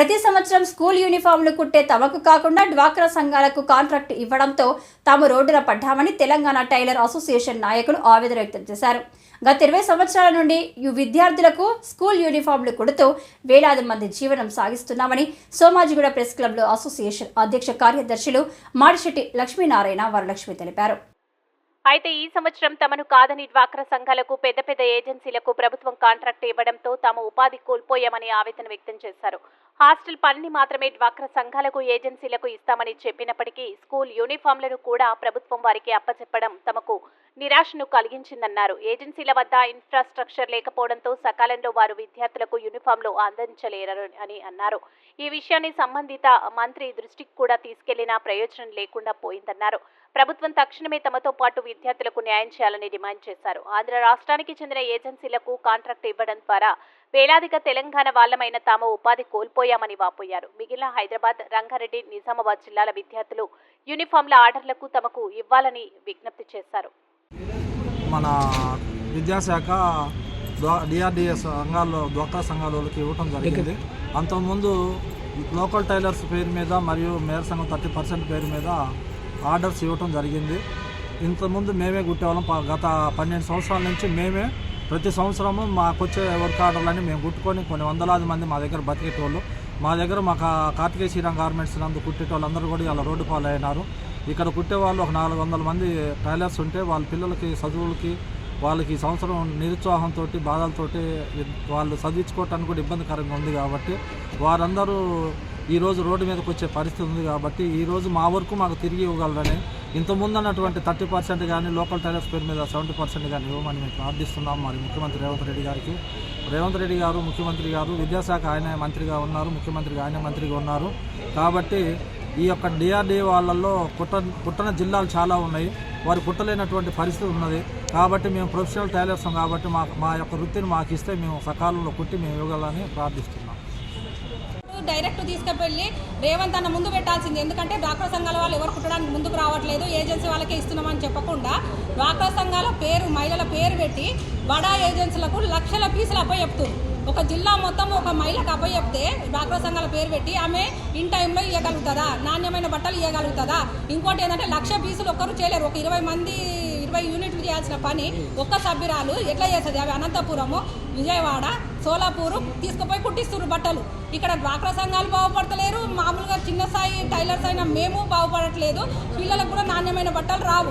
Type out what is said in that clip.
ప్రతి సంవత్సరం స్కూల్ యూనిఫామ్లు కుట్టే తమకు కాకుండా డ్వాక్రా సంఘాలకు కాంట్రాక్ట్ ఇవ్వడంతో తాము రోడ్డున పడ్డామని తెలంగాణ టైలర్ అసోసియేషన్ నాయకులు ఆవేదన వ్యక్తం చేశారు. గత ఇరవై సంవత్సరాల నుండి విద్యార్థులకు స్కూల్ యూనిఫామ్లు కుడుతూ వేలాది మంది జీవనం సాగిస్తున్నామని సోమాజిగూడ ప్రెస్ క్లబ్లో అసోసియేషన్ అధ్యక్ష కార్యదర్శులు మాడిశెట్టి లక్ష్మీనారాయణ వరలక్ష్మి తెలిపారు. అయితే ఈ సంవత్సరం తమను కాదని డ్వాక్రా సంఘాలకు పెద్ద పెద్ద ఏజెన్సీలకు ప్రభుత్వం కాంట్రాక్ట్ ఇవ్వడంతో తాము ఉపాధి కోల్పోయామని ఆవేదన వ్యక్తం చేశారు. హాస్టల్ పనిని మాత్రమే డ్వాక్రా సంఘాలకు ఏజెన్సీలకు ఇస్తామని చెప్పినప్పటికీ స్కూల్ యూనిఫామ్లను కూడా ప్రభుత్వం వారికి అప్పచెప్పడం తమకు నిరాశను కలిగించిందన్నారు. ఏజెన్సీల వద్ద ఇన్ఫ్రాస్ట్రక్చర్ లేకపోవడంతో సకాలంలో వారు విద్యార్థులకు యూనిఫామ్లు అందించలేరు అని అన్నారు. ఈ విషయాన్ని సంబంధిత మంత్రి దృష్టికి కూడా తీసుకెళ్ళినా ప్రయోజనం లేకుండా పోయిందన్నారు. ప్రభుత్వం తక్షణమే తమతో పాటు విద్యార్థులకు న్యాయం చేయాలని డిమాండ్ చేశారు. ఆంధ్ర రాష్ట్రానికి చెందిన ఏజెన్సీలకు కాంట్రాక్ట్ ఇవ్వడం ద్వారా వేలాదిగా తెలంగాణ వాళ్ళమైన తాము ఉపాధి కోల్పోయామని వాపోయారు. మిగిలిన హైదరాబాద్ రంగారెడ్డి నిజామాబాద్ జిల్లాల విద్యార్థులు యూనిఫామ్ల ఆర్డర్లకు తమకు ఇవ్వాలని విజ్ఞప్తి చేశారు. మన విద్యాశాఖ డిఆర్డిఏ సంఘాల్లో డ్వాక్రా సంఘాల వాళ్ళకి ఇవ్వటం జరిగింది. అంతకుముందు లోకల్ టైలర్స్ పేరు మీద మరియు మేయర్ సంఘం థర్టీ పర్సెంట్ పేరు మీద ఆర్డర్స్ ఇవ్వటం జరిగింది. ఇంతకుముందు మేమే కుట్టేవాళ్ళం ప- గత పన్నెండు సంవత్సరాల నుంచి మేమే ప్రతి సంవత్సరము మాకు వచ్చే వర్క్ ఆర్డర్లన్నీ మేము కుట్టుకొని కొన్ని వందలాది మంది మా దగ్గర బతికేటోళ్ళు. మా దగ్గర మా కా- కార్తికేయ శ్రీరామ్ గార్మెంట్స్ నందు కుట్టేటోళ్ళందరూ కూడా ఇలా రోడ్డు పాలైనారు. ఇక్కడ కుట్టేవాళ్ళు ఒక నాలుగు వందల మంది టైలర్స్ ఉంటే వాళ్ళ పిల్లలకి చదువులకి వాళ్ళకి ఈ సంవత్సరం నిరుత్సాహంతో బాధలతోటి వాళ్ళు చదివించుకోవటానికి కూడా ఇబ్బందికరంగా ఉంది కాబట్టి వారందరూ ఈరోజు రోడ్డు మీదకి వచ్చే పరిస్థితి ఉంది కాబట్టి ఈరోజు మా వరకు మాకు తిరిగి ఇవ్వగలరని ఇంతకుముందు అన్నటువంటి థర్టీ పర్సెంట్ కానీ లోకల్ టైలర్స్ పేరు మీద సెవెంటీ పర్సెంట్ కానీ ఇవ్వమని మేము ప్రార్థిస్తున్నాం మరి ముఖ్యమంత్రి రేవంత్ రెడ్డి గారికి. రేవంత్ రెడ్డి గారు ముఖ్యమంత్రి గారు విద్యాశాఖ ఆయన మంత్రిగా ఉన్నారు ముఖ్యమంత్రిగా ఆయన మంత్రిగా ఉన్నారు. కాబట్టి ఈ యొక్క డిఆర్డీఏ వాళ్ళల్లో పుట్ట పుట్టన జిల్లాలు చాలా ఉన్నాయి. వారు పుట్టలేనటువంటి పరిస్థితి ఉన్నది. కాబట్టి మేము ప్రొఫెషనల్ టైలర్స్ కాబట్టి మా మా యొక్క వృత్తిని మాకు ఇస్తే మేము సకాలంలో కుట్టి మేము ఇవ్వగలని ప్రార్థిస్తున్నాం. డైరెక్ట్ తీసుకెళ్ళి రేవంత్ అన్న ముందు పెట్టాల్సింది. ఎందుకంటే డాక్టర్ సంఘాల వాళ్ళు ఎవరు దానికి ముందుకు రావట్లేదు ఏజెన్సీ వాళ్ళకే ఇస్తున్నామని చెప్పకుండా డ్వాక్రా సంఘాల పేరు మహిళల పేరు పెట్టి బడా ఏజెన్సీలకు లక్షల పీసులు అప్ప ఒక జిల్లా మొత్తం ఒక మహిళకు అప్పచెప్తే డ్వాక్రా సంఘాల పేరు పెట్టి ఆమె ఇన్ టైంలో ఇవ్వగలుగుతుందా నాణ్యమైన బట్టలు ఇవ్వగలుగుతుందా ఇంకోటి ఏంటంటే లక్ష పీసులు ఒక్కరు చేయలేరు. ఒక ఇరవై మంది ఇరవై యూనిట్లు చేయాల్సిన పని ఒక్క సభ్యురాలు ఎట్లా చేస్తుంది? అవి అనంతపురము విజయవాడ సోలాపూరు తీసుకుపోయి కుట్టిస్తున్నారు బట్టలు. ఇక్కడ డ్వాక్రా సంఘాలు బాగుపడతలేరు మామూలు చిన్న స్థాయి టైలర్స్ అయినా మేము బాగుపడట్లేదు. పిల్లలకు కూడా నాణ్యమైన బట్టలు రావు.